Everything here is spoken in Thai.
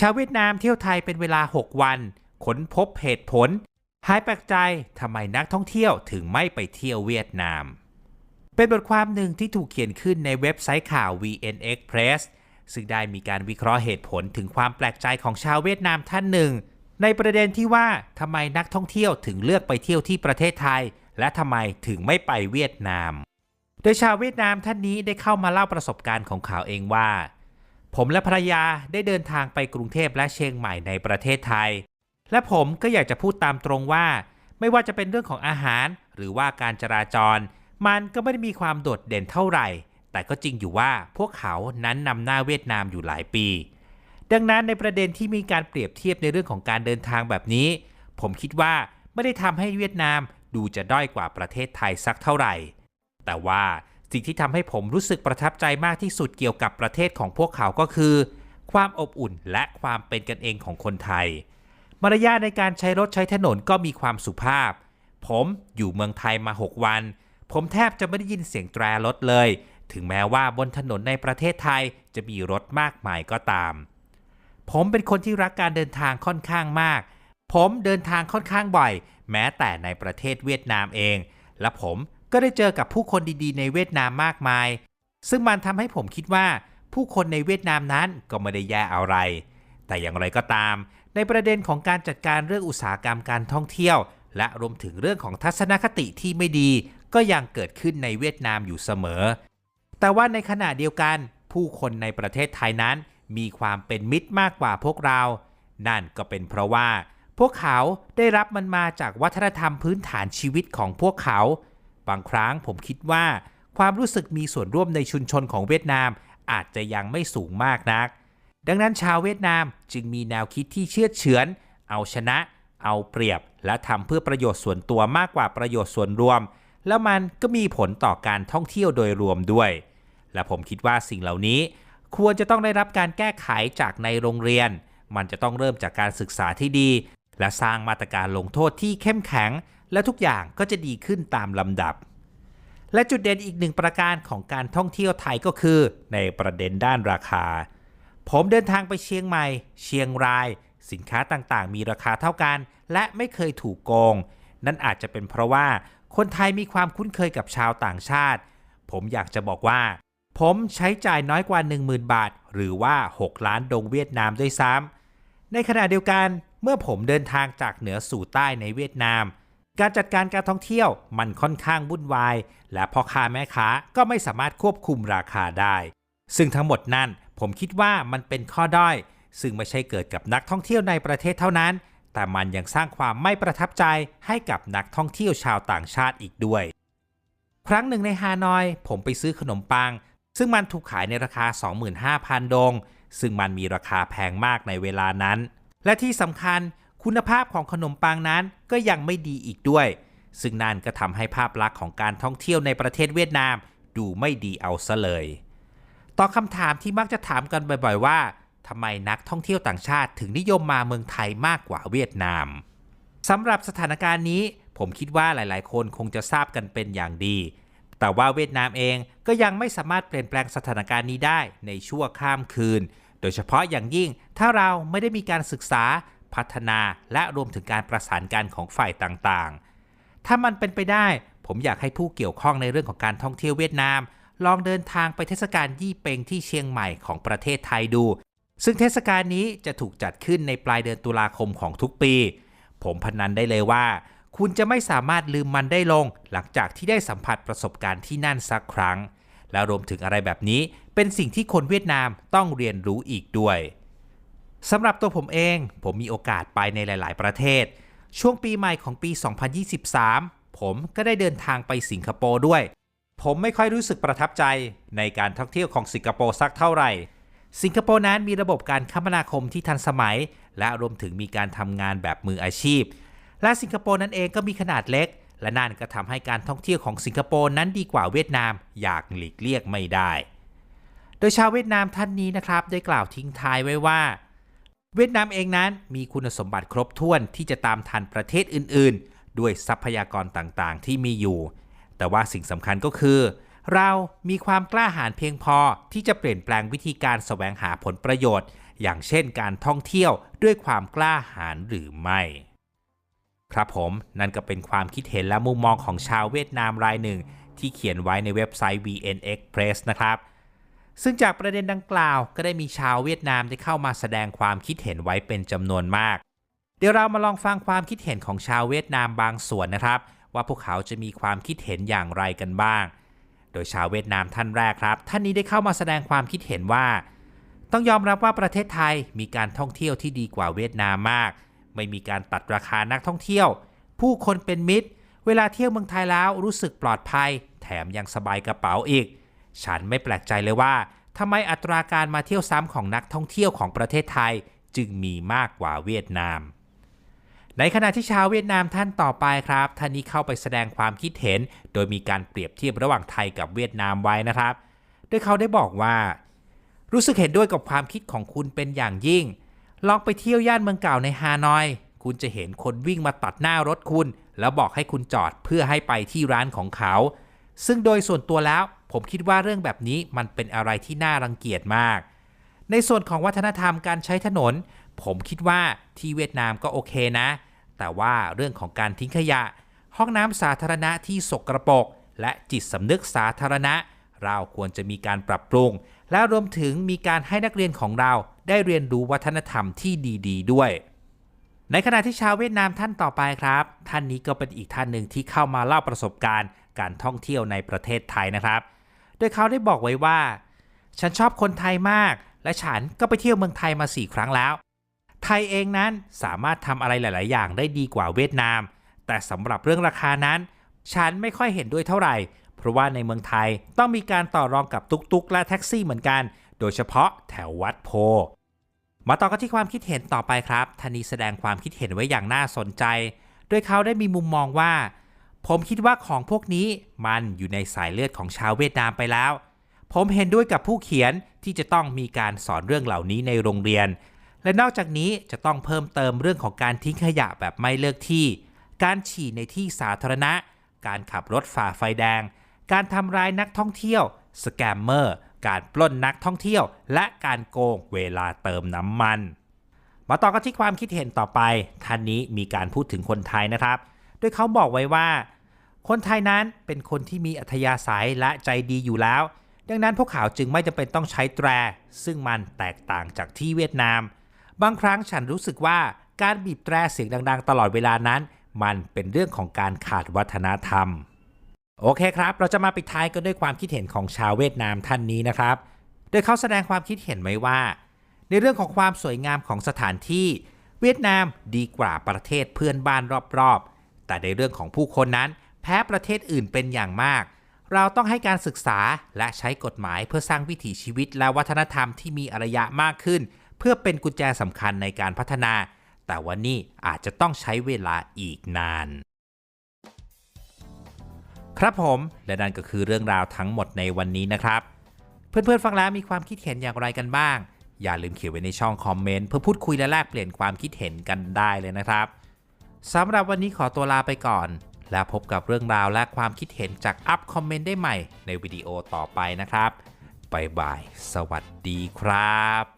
ชาวเวียดนามเที่ยวไทยเป็นเวลา 6 วันค้นพบเหตุผล หายแปลกใจทำไมนักท่องเที่ยวถึงไม่ไปเที่ยวเวียดนาม เป็นบทความหนึ่งที่ถูกเขียนขึ้นในเว็บไซต์ข่าว VN Express ซึ่งได้มีการวิเคราะห์เหตุผลถึงความแปลกใจของชาวเวียดนามท่านหนึ่ง ในประเด็นที่ว่าทำไมนักท่องเที่ยวถึงเลือกไปเที่ยวที่ประเทศไทย และทำไมถึงไม่ไปเวียดนาม โดยชาวเวียดนามท่านนี้ได้เข้ามาเล่าประสบการณ์ของเขาเองว่า ผมและภรรยาได้เดินทางไปกรุงเทพและเชียงใหม่ในประเทศไทย และผมก็อยากจะพูดตามตรงว่า ไม่ว่าจะเป็นเรื่องของอาหาร หรือว่าการจราจร มันก็ไม่ได้มีความโดดเด่นเท่าไหร่ แต่ก็จริงอยู่ว่าพวกเขานั้นนำหน้าเวียดนามอยู่หลายปี ดังนั้นในประเด็นที่มีการเปรียบเทียบในเรื่องของการเดินทางแบบนี้ ผมคิดว่าไม่ได้ทำให้เวียดนามดูจะด้อยกว่าประเทศไทยสักเท่าไหร่ แต่ว่า สิ่งที่ทำให้ผมรู้สึกประทับใจมากที่สุดเกี่ยวกับประเทศของพวกเขาก็คือ ความอบอุ่นและความเป็นกันเองของคนไทย มารยาทในการใช้รถใช้ถนนก็มีความสุภาพ ผมอยู่เมืองไทยมา 6 วัน ผมแทบจะไม่ได้ยินเสียงแตรรถเลย ถึงแม้ว่าบนถนนในประเทศไทยจะมีรถมากมายก็ตาม ผมเป็นคนที่รักการเดินทางค่อนข้างมาก ผมเดินทางค่อนข้างบ่อย แม้แต่ในประเทศเวียดนามเอง และผม ก็ได้เจอกับผู้คนดีๆ ในเวียดนามมากมาย ซึ่งมันทำให้ผมคิดว่าผู้คนในเวียดนามนั้นก็ไม่ได้แย่อะไร แต่อย่างไรก็ตาม ในประเด็นของการจัดการเรื่องอุตสาหกรรมการท่องเที่ยว และรวมถึงเรื่องของทัศนคติที่ไม่ดี ก็ยังเกิดขึ้นในเวียดนามอยู่เสมอ แต่ว่าในขณะเดียวกัน ผู้คนในประเทศไทยนั้น มีความเป็นมิตรมากกว่าพวกเรา นั่นก็เป็นเพราะว่า พวกเขาได้รับมันมาจากวัฒนธรรมพื้นฐานชีวิตของพวกเขา บางครั้งผมคิดว่า ความรู้สึกมีส่วนร่วมในชุมชนของเวียดนาม อาจจะยังไม่สูงมากนัก ดังนั้นชาวเวียดนามจึงมีแนวคิดที่เชื่อเฉือน เอาชนะ เอาเปรียบ และทำเพื่อประโยชน์ส่วนตัวมากกว่าประโยชน์ส่วนรวม แล้วมันก็มีผลต่อการท่องเที่ยวโดยรวมด้วย และผมคิดว่าสิ่งเหล่านี้ ควรจะต้องได้รับการแก้ไขจากในโรงเรียน มันจะต้องเริ่มจากการศึกษาที่ดี และสร้างมาตรการลงโทษที่เข้มแข็ง และทุกอย่างก็จะดีขึ้นตามลำดับ และจุดเด่นอีกหนึ่งประการของการท่องเที่ยวไทยก็คือ ในประเด็นด้านราคา ผมเดินทางไปเชียงใหม่ เชียงราย สินค้าต่างๆ มีราคาเท่ากัน และไม่เคยถูกโกง นั่นอาจจะเป็นเพราะว่าคนไทยมีความคุ้นเคยกับชาวต่างชาติ ผมอยากจะบอกว่า ผมใช้จ่ายน้อยกว่า 10,000 บาท หรือว่า 6 ล้านดงเวียดนามด้วยซ้ำในขณะเดียวกันเมื่อผมเดินทางจากเหนือสู่ใต้ในเวียดนาม การจัดการการท่องเที่ยวมันค่อนข้างวุ่นวาย และพ่อค้าแม่ค้าก็ไม่สามารถควบคุมราคาได้ ซึ่งทั้งหมดนั้นผมคิดว่ามันเป็นข้อด้อย ซึ่งไม่ใช่เกิดกับนักท่องเที่ยวในประเทศเท่านั้น แต่มันยังสร้างความไม่ประทับใจให้กับนักท่องเที่ยวชาวต่างชาติอีกด้วย ครั้งหนึ่งในฮานอย ผมไปซื้อขนมปัง ซึ่งมันถูกขายในราคา 25,000 ดง ซึ่งมันมีราคาแพงมากในเวลานั้น และที่สำคัญ คุณภาพของขนมปังนั้นก็ยังไม่ดีอีกด้วย ซึ่งนั่นก็ทำให้ภาพลักษณ์ของการท่องเที่ยวในประเทศเวียดนาม ดูไม่ดีเอาซะเลยต่อคำถามที่มักจะถามกันบ่อยๆว่าทำไมนักท่องเที่ยวต่างชาติถึงนิยมมาเมืองไทยมากกว่าเวียดนามสำหรับสถานการณ์นี้ ผมคิดว่าหลายๆ คนคงจะทราบกันเป็นอย่างดี แต่ว่าเวียดนามเองก็ยังไม่สามารถเปลี่ยนแปลงสถานการณ์นี้ได้ในชั่วข้ามคืน โดยเฉพาะอย่างยิ่งถ้าเราไม่ได้มีการศึกษา พัฒนาและรวมถึงการประสานกันของฝ่ายต่างๆ ถ้ามันเป็นไปได้ ผมอยากให้ผู้เกี่ยวข้องในเรื่องของการท่องเที่ยวเวียดนาม ลองเดินทางไปเทศกาลยี่เปงที่เชียงใหม่ของประเทศไทยดู ซึ่งเทศกาลนี้จะถูกจัดขึ้นในปลายเดือนตุลาคมของทุกปี ผมพนันได้เลยว่า คุณจะไม่สามารถลืมมันได้ลง หลังจากที่ได้สัมผัสประสบการณ์ที่นั่นสักครั้ง และรวมถึงอะไรแบบนี้ เป็นสิ่งที่คนเวียดนามต้องเรียนรู้อีกด้วย สำหรับตัวผมเอง ผมมีโอกาสไปในหลาย ๆ ประเทศ ช่วงปีใหม่ของปี 2023 ผมก็ได้เดินทางไปสิงคโปร์ด้วย ผมไม่ค่อยรู้สึกประทับใจในการท่องเที่ยวของสิงคโปร์สักเท่าไหร่ สิงคโปร์นั้นมีระบบการคมนาคมที่ทันสมัย และรวมถึงมีการทำงานแบบมืออาชีพ และสิงคโปร์นั้นเองก็มีขนาดเล็ก และนั่นก็ทำให้การท่องเที่ยวของสิงคโปร์นั้นดีกว่าเวียดนามอย่างหลีกเลี่ยงไม่ได้ โดยชาวเวียดนามท่านนี้นะครับได้กล่าวทิ้งท้ายไว้ว่า เวียดนามเองนั้นมีคุณสมบัติครบถ้วนที่จะตามทันประเทศอื่นๆ ด้วยทรัพยากรต่างๆ ที่มีอยู่ แต่ว่าสิ่งสำคัญก็คือ เรามีความกล้าหาญเพียงพอที่จะเปลี่ยนแปลงวิธีการแสวงหาผลประโยชน์ อย่างเช่นการท่องเที่ยวด้วยความกล้าหาญหรือไม่ ครับผมนั่นก็เป็นความคิดเห็นและมุมมองของชาวเวียดนามรายหนึ่ง ที่เขียนไว้ในเว็บไซต์ VN Express นะครับ ซึ่งจากประเด็นดังกล่าวก็ได้มีชาวเวียดนามได้เข้ามาแสดงความคิดเห็นไว้เป็นจำนวนมาก เดี๋ยวเรามาลองฟังความคิดเห็นของชาวเวียดนามบางส่วนนะครับ ว่าพวกเขาจะมีความคิดเห็นอย่างไรกันบ้าง โดยชาวเวียดนามท่านแรกครับ ท่านนี้ได้เข้ามาแสดงความคิดเห็นว่า ต้องยอมรับว่าประเทศไทยมีการท่องเที่ยวที่ดีกว่าเวียดนามมาก ไม่มีการตัดราคานักท่องเที่ยว ผู้คนเป็นมิตร เวลาเที่ยวเมืองไทยแล้วรู้สึกปลอดภัย แถมยังสบายกระเป๋าอีก ฉันไม่แปลกใจเลยว่าทำไมอัตราการมาเที่ยวซ้ำของนักท่องเที่ยวของประเทศไทยจึงมีมากกว่าเวียดนาม ในขณะที่ชาวเวียดนามท่านต่อไปครับ ท่านนี้เข้าไปแสดงความคิดเห็น โดยมีการเปรียบเทียบระหว่างไทยกับเวียดนามไว้นะครับ โดยเขาได้บอกว่า รู้สึกเห็นด้วยกับความคิดของคุณเป็นอย่างยิ่ง ลองไปเที่ยวย่านเมืองเก่าในฮานอย คุณจะเห็นคนวิ่งมาตัดหน้ารถคุณ แล้วบอกให้คุณจอดเพื่อให้ไปที่ร้านของเขา ซึ่งโดยส่วนตัวแล้วผมคิดว่าเรื่องแบบนี้มันเป็นอะไรที่น่ารังเกียจมาก ในส่วนของวัฒนธรรมการใช้ถนน ผมคิดว่าที่เวียดนามก็โอเคนะ แต่ว่าเรื่องของการทิ้งขยะ ห้องน้ำสาธารณะที่สกรปรกและจิตสำนึกสาธารณะ เราควรจะมีการปรับปรุง และรวมถึงมีการให้นักเรียนของเราได้เรียนรู้วัฒนธรรมที่ดีๆด้วย ในขณะที่ชาวเวียดนามท่านต่อไปครับ ท่านนี้ก็เป็นอีกท่านหนึ่งที่เข้ามาเล่าประสบการณ์ การท่องเที่ยวในประเทศไทยนะครับ โดยเขาได้บอกไว้ว่า ฉันชอบคนไทยมาก และฉันก็ไปเที่ยวเมืองไทยมาสี่ครั้งแล้ว ไทยเองนั้นสามารถทำอะไรหลาย ๆ อย่างได้ดีกว่าเวียดนาม แต่สำหรับเรื่องราคานั้น ฉันไม่ค่อยเห็นด้วยเท่าไหร่ เพราะว่าในเมืองไทยต้องมีการต่อรองกับตุกๆ และแท็กซี่เหมือนกัน โดยเฉพาะแถววัดโพมาต่อกันที่ความคิดเห็นต่อไปครับธนีแสดงความคิดเห็นไว้อย่างน่าสนใจ โดยเขาได้มีมุมมองว่า ผมคิดว่าของพวกนี้มันอยู่ในสายเลือดของชาวเวียดนามไปแล้ว ผมเห็นด้วยกับผู้เขียนที่จะต้องมีการสอนเรื่องเหล่านี้ในโรงเรียน และนอกจากนี้จะต้องเพิ่มเติมเรื่องของการทิ้งขยะแบบไม่เลือกที่ การฉี่ในที่สาธารณะ การขับรถฝ่าไฟแดง การทำร้ายนักท่องเที่ยว สแกมเมอร์ การปล้นนักท่องเที่ยว และการโกงเวลาเติมน้ำมันมาต่อกันที่ความคิดเห็นต่อไปท่านนี้มีการพูดถึงคนไทยนะครับ โดยเขาบอกไว้ว่า คนไทยนั้นเป็นคนที่มีอัธยาศัยและใจดีอยู่แล้ว ดังนั้นพวกเขาจึงไม่จำเป็นต้องใช้แตร ซึ่งมันแตกต่างจากที่เวียดนาม บางครั้งฉันรู้สึกว่าการบีบแตรเสียงดัง ๆ ตลอดเวลานั้น มันเป็นเรื่องของการขาดวัฒนธรรม โอเคครับ เราจะมาปิดท้ายกันด้วยความคิดเห็นของชาวเวียดนามท่านนี้นะครับ โดยเขาแสดงความคิดเห็นไว้ว่า ในเรื่องของความสวยงามของสถานที่ เวียดนามดีกว่าประเทศเพื่อนบ้านรอบๆ แต่ในเรื่องของผู้คนนั้น พ้ประเทศอื่นเป็นอย่างมาก เราต้องให้การศึกษาและใช้กฎหมายเพื่อสร้างวิถีชีวิตและวัฒนธรรมที่มีอารยะมากขึ้น เพื่อเป็นกุญแจสำคัญในการพัฒนา แต่วันนี้อาจจะต้องใช้เวลาอีกนาน ครับผมและนั่นก็คือเรื่องราวทั้งหมดในวันนี้นะครับ เพื่อนๆฟังแล้วมีความคิดเห็นอย่างไรกันบ้าง อย่าลืมเขียนไว้ในช่องคอมเมนต์เพื่อพูดคุยและแลกเปลี่ยนความคิดเห็นกันได้เลยนะครับสำหรับวันนี้ขอตัวลาไปก่อน และพบกับเรื่องราวและความคิดเห็นจากอัพคอมเมนต์ได้ใหม่ในวิดีโอต่อไปนะครับบายบาย สวัสดีครับ